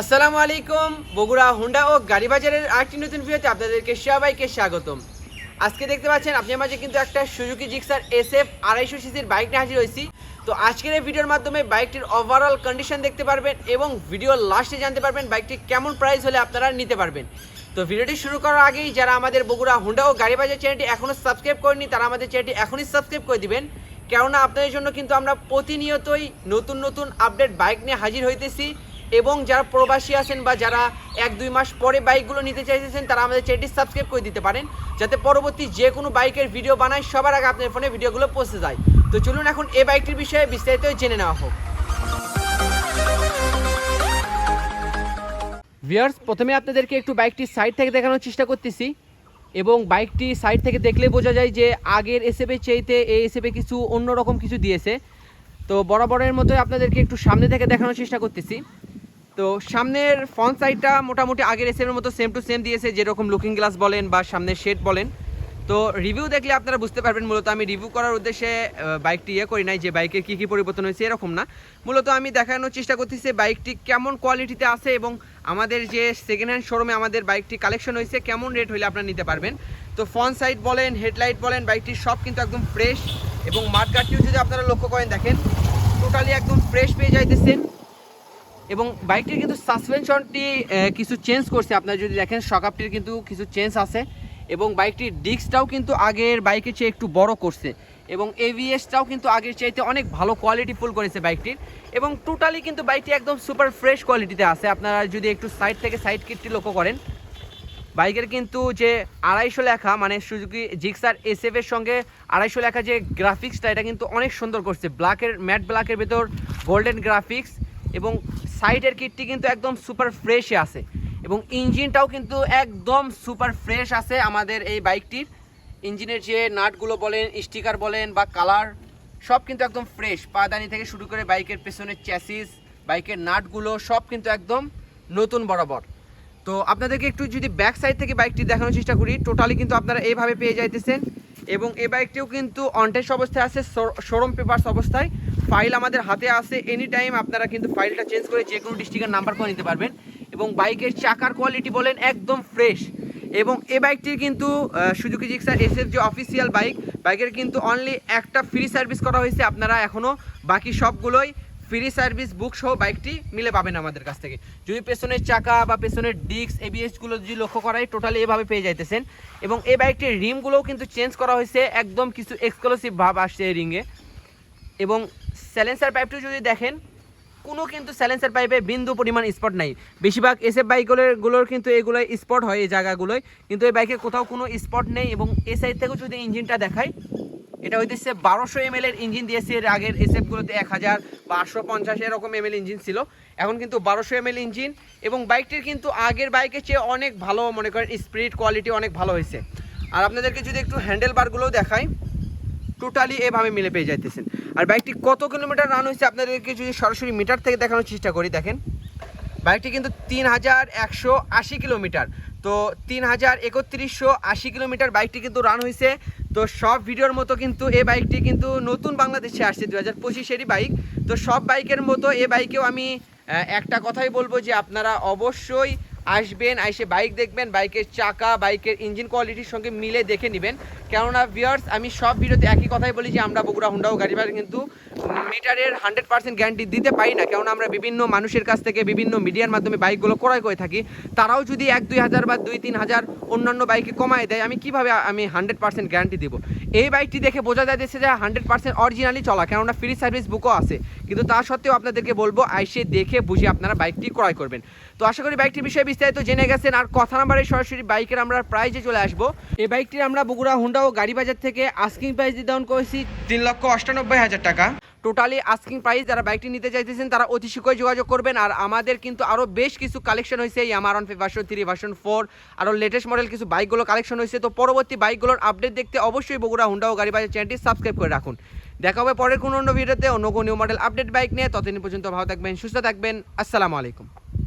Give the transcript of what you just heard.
আসসালামু আলাইকুম, বগুড়া, হোন্ডা ও গাড়ি বাজারের আরেকটি নতুন ভিডিওতে আপনাদেরকে সবাইকে স্বাগতম। আজকে দেখতে পাচ্ছেন আপনার মাঝে কিন্তু একটা সুজুকি জিক্সার এস এফ আড়াইশো সিসির বাইক নিয়ে হাজির হয়েছি। তো আজকের এই ভিডিওর মাধ্যমে বাইকটির ওভারঅল কন্ডিশন দেখতে পারবেন এবং ভিডিওর লাস্টে জানতে পারবেন বাইকটি কেমন প্রাইস হলে আপনারা নিতে পারবেন। তো ভিডিওটি শুরু করার আগেই যারা আমাদের বগুড়া, হোন্ডা ও গাড়ি বাজার চ্যানেলটি এখনও সাবস্ক্রাইব করেনি তারা আমাদের চ্যানেলটি এখনই সাবস্ক্রাইব করে দিবেন। কেননা আপনাদের জন্য কিন্তু আমরা প্রতিনিয়তই নতুন নতুন আপডেট বাইক নিয়ে হাজির হইতেছি। এবং যারা প্রবাসী আছেন বা যারা এক, দুই মাস পরে বাইকগুলো নিতে চাইতেছেন তারা আমাদের চ্যানেলটি সাবস্ক্রাইব করে দিতে পারেন, যাতে পরবর্তী যে কোনো বাইকের ভিডিও বানায় সবার আগে আপনার ফোনে ভিডিওগুলো পৌঁছে যায়। তো চলুন এখন এই বাইকটির বিষয়ে বিস্তারিত জেনে নেওয়া হোক। ভিয়ার্স প্রথমে আপনাদেরকে একটু বাইকটি সাইড থেকে দেখানোর চেষ্টা করতেছি এবং বাইকটি সাইড থেকে দেখলে বোঝা যায় যে আগের এসএপে চাইতে এই এসএপে কিছু অন্যরকম কিছু দিয়েছে। তো বরাবরের মতোই আপনাদেরকে একটু সামনে থেকে দেখানোর চেষ্টা করতেছি। তো সামনের ফ্রন্ট সাইডটা মোটামুটি আগের এসএপের মতো সেম টু সেম দিয়েছে, যেরকম লুকিং গ্লাস বলেন বা সামনের শেড বলেন। তো রিভিউ দেখলে আপনারা বুঝতে পারবেন, মূলত আমি রিভিউ করার উদ্দেশ্যে বাইকটি ইয়ে করি নাই যে বাইকের কী কী পরিবর্তন হয়েছে এরকম না। মূলত আমি দেখানোর চেষ্টা করতেছি বাইকটি কেমন কোয়ালিটিতে আছে এবং আমাদের যে সেকেন্ড হ্যান্ড শোরুমে আমাদের বাইকটি কালেকশন হয়েছে, কেমন রেট হলে আপনারা নিতে পারবেন। তো ফ্রন্ট সাইড বলেন হেডলাইট বলেন বাইকটির সব কিন্তু একদম ফ্রেশ এবং মাঠগাটটিও যদি আপনারা লক্ষ্য করেন দেখেন টোটালি একদম ফ্রেশ পেয়ে যাইতেছেন। এবং বাইকটির কিন্তু সাসপেনশনটি কিছু চেঞ্জ করছে। আপনারা যদি দেখেন শকআপটির কিন্তু কিছু চেঞ্জ আছে এবং বাইকটির ডিস্কটাও কিন্তু আগের বাইকের চেয়ে একটু বড় করছে এবং এভিএসটাও কিন্তু আগের চাইতে অনেক ভালো কোয়ালিটি ফুল করেছে বাইকটির এবং টোটালি কিন্তু বাইকটি একদম সুপার ফ্রেশ কোয়ালিটিতে আছে। আপনারা যদি একটু সাইড থেকে সাইড কিটটি লক্ষ্য করেন, বাইকের কিন্তু যে আড়াইশো লেখা মানে সুজুকি জিক্সার এসএফ এর সঙ্গে আড়াইশো লেখা যে গ্রাফিক্সটা এটা কিন্তু অনেক সুন্দর করছে। ব্ল্যাকের ম্যাট ব্ল্যাকের ভেতর গোল্ডেন গ্রাফিক্স এবং সাইডের কিটটি কিন্তু একদম সুপার ফ্রেশে আছে। এবং ইঞ্জিনটাও কিন্তু একদম সুপার ফ্রেশ আছে আমাদের এই বাইকটির। ইঞ্জিনের যে নাটগুলো বলেন স্টিকার বলেন বা কালার সব কিন্তু একদম ফ্রেশ পাদানি থেকে শুরু করে বাইকের পেছনের চ্যাসিস বাইকের নাটগুলো, সব কিন্তু একদম নতুন বরাবর। তো আপনাদেরকে একটু যদি ব্যাক সাইড থেকে বাইকটি দেখানোর চেষ্টা করি টোটালি কিন্তু আপনারা এইভাবে পেয়ে যাইতেছেন। এবং এই বাইকটিও কিন্তু অনটেস্ট অবস্থায় আছে শোরুম পেপার্স অবস্থায়। ফাইল আমাদের হাতে আসে এনি টাইম আপনারা কিন্তু ফাইলটা চেঞ্জ করে যে কোনো ডিস্ট্রিক্টের নাম্বার করে নিতে পারবেন। এবং বাইকের চাকার কোয়ালিটি বলেন একদম ফ্রেশ এবং এ বাইকটির কিন্তু সুজুকি জিক্সার এসএফ যে অফিসিয়াল বাইক বাইকের কিন্তু অনলি একটা ফ্রি সার্ভিস করা হয়েছে আপনারা এখনও বাকি সবগুলোই ফ্রি সার্ভিস বুক সহ বাইকটি মিলে পাবেন আমাদের কাছ থেকে। যদি পেছনের চাকা বা পেছনের ডিস্ক এবিএসগুলো যদি লক্ষ্য করা হয় টোটালি এভাবে পেয়ে যাইতেছেন। এবং এই বাইকটির রিমগুলোও কিন্তু চেঞ্জ করা হয়েছে। একদম কিছু এক্সক্লুসিভ ভাব আসছে এই রিংয়ে এবং স্যালেন্সার পাইপটি যদি দেখেন, কোনো কিন্তু স্যালেন্সার পাইপে বিন্দু পরিমাণ স্পট নাই। বেশিরভাগ এসএফ বাইকগুলোর গুলোর কিন্তু এগুলো স্পট হয় এই জায়গাগুলোয়। কিন্তু এই বাইকে কোথাও কোনো স্পট নেই এবং এ সাইড থেকেও যদি ইঞ্জিনটা দেখায় এটা হইতেছে বারোশো এম এর ইঞ্জিন দিয়েছে, এর আগের এসএফগুলোতে এক হাজার বা পঞ্চাশ এরকম এম ইঞ্জিন ছিল। এখন কিন্তু বারোশো এম ইঞ্জিন এবং বাইকটির কিন্তু আগের বাইকের চেয়ে অনেক ভালো, মনে করেন স্পিড কোয়ালিটি অনেক ভালো হয়েছে। আর আপনাদেরকে যদি একটু হ্যান্ডেল বারগুলোও দেখাই টোটালি এভাবে মিলে পেয়ে যাইতেছেন। আর বাইকটি কত কিলোমিটার রান হয়েছে আপনাদেরকে যদি সরাসরি মিটার থেকে দেখানোর চেষ্টা করি, দেখেন। বাইকটি কিন্তু তিন হাজার একশো আশি কিলোমিটার। তো তিন হাজার একত্রিশশো আশি কিলোমিটার বাইকটি কিন্তু রান হয়েছে। তো সব ভিডিওর মতো কিন্তু এই বাইকটি কিন্তু নতুন বাংলাদেশে আসছে দু হাজার পঁচিশেরই বাইক। তো সব বাইকের মতো এ বাইকেও আমি একটা কথাই বলব যে আপনারা অবশ্যই আসবেন এসে বাইক দেখবেন, বাইকের চাকা, বাইকের ইঞ্জিন কোয়ালিটির সঙ্গে মিলে দেখে নেবেন। কেননা ভিউয়ার্স আমি সব ভিডিওতে একই কথাই বলি যে আমরা বগুড়া, হুন্ডা ও গাড়ি বাড়ি কিন্তু মিটারের হান্ড্রেড পার্সেন্ট গ্যারান্টি দিতে পারি না। কেননা আমরা বিভিন্ন মানুষের কাছ থেকে, বিভিন্ন মিডিয়ার মাধ্যমে বাইকগুলো ক্রয় করে থাকি। তারাও যদি এক, দুই হাজার বা দুই, তিন হাজার অন্যান্য বাইকে কমায় দেয়, আমি কীভাবে আমি হান্ড্রেড পার্সেন্ট গ্যারান্টি দেবো? এই বাইকটি দেখে বোঝা যাচ্ছে যে হান্ড্রেড পার্সেন্ট অরিজিনালি চলা, কেননা ফ্রি সার্ভিস বুকও আছে। কিন্তু তা সত্ত্বেও আপনাদেরকে বলব, আইসে দেখে বুঝে আপনারা বাইকটি ক্রয় করবেন। তো আশা করি বাইকটির বিষয়ে বিস্তারিত জেনে গেছেন আর কথা নাম্বারে সরাসরি বাইকের আমরা প্রাইজে চলে আসব। এই বাইকটি আমরা বগুড়া, হুন্ডা ও গাড়ি বাজার থেকে আস্কিং প্রাইস ডাউন করেছি তিন লক্ষ অষ্টানব্বই হাজার টাকা। টোটালি আস্কিং প্রাইস যারা বাইকটি নিতে চাইতেছেন, তারা অতি শীঘ্রই যোগাযোগ করবেন। আর আমাদের কিন্তু আরও বেশ কিছু কালেকশন হয়েছে ইয়ামারন ভার্সন থ্রি ভার্সন ফোর আরও লেটেস্ট মডেল কিছু বাইকগুলো কালেকশন হয়েছে। তো পরবর্তী বাইকগুলোর আপডেট দেখতে অবশ্যই বগুড়া, হুন্ডা ও গাড়ি বাজার চ্যানেলটি সাবস্ক্রাইব করে রাখুন। দেখা হবে পরের কোনো অন্য ভিডিওতে অন্য কোনো নিউ মডেল আপডেট বাইক নিয়ে। ততদিন পর্যন্ত ভালো থাকবেন, সুস্থ থাকবেন। আসসালামু আলাইকুম।